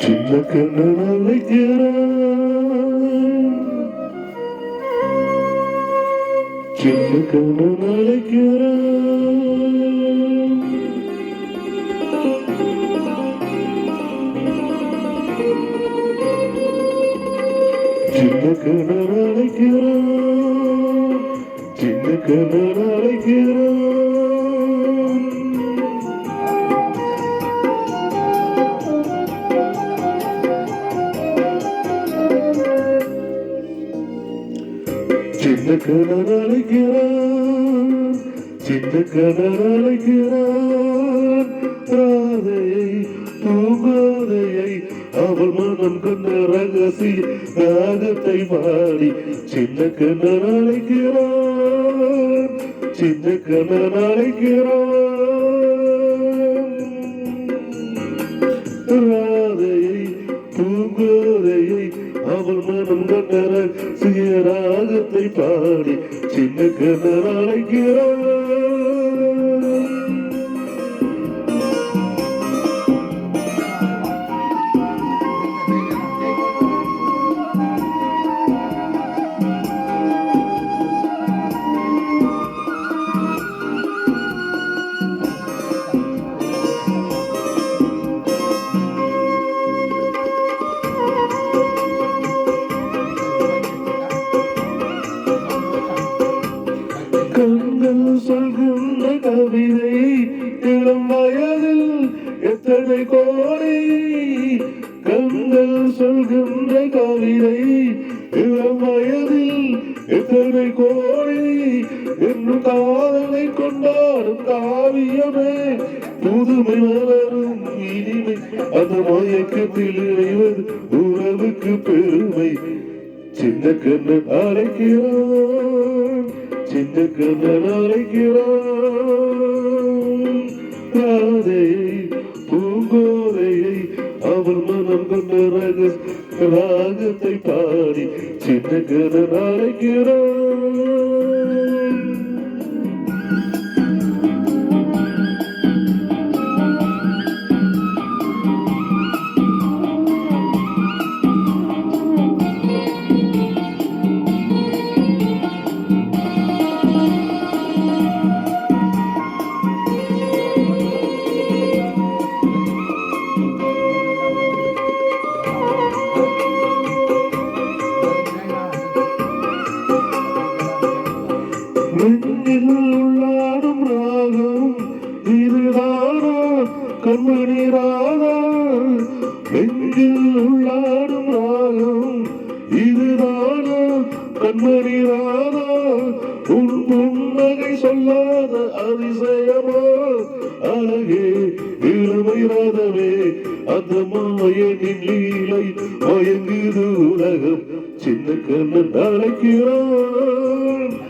சின்ன கண்ணன் அழைக்கிறான் சின்ன கண்ணன் அழைக்கிறான் சின்ன கண்ணன் அழைக்கிறான் சின்ன கடல் அழைக்கிறான் சின்ன கடல் அழைக்கிறான் ராதையை தூங்காதையை அவள் மனம் கொண்ட ரகசிய ராகத்தை பாடி சின்ன கண்ணன் அழைக்கிறான் சின்ன கண்ணன் அழைக்கிறான் ராதையை தூங்காதையை அவள் மனம் கண்டர பாடி சின்ன கண்ணன் அழைக்கிறான் கண்கள் சொல்கின்ற கவிதை இளம் வயதில் எத்தனை கோடி? கண்கள் சொல்கின்ற கவிதை இளம் வயதில் எத்தனை கோடி? என்று காதலை கொண்டாடும் காவியமே புதுமை வளரும் இனிமை. அந்த மயக்கத்தில் இணைவது உறவுக்கு பெருமை. சின்ன கண்ணன் அழைக்கிறான் சின்ன கண்ணன் அழைக்கிறான். ராதையை பூங்கோதையை அவள் மனம் கொண்ட ரக ராகத்தை பாடி சின்ன அழைக்கிறான் உள்ளாடும் ராகம் இதுதானா கண்மணி ராகம் நெஞ்சில் உள்ளாடும் ராகம் இதுதானா கண்மணி ராதா உன் புன்னகை சொல்லாத அதிசயமா? அழகே இளமை ராதவே அந்த மாயனின் லீலை மயங்குது உலகம். சின்ன கண்ணன் அழைக்கிறான்.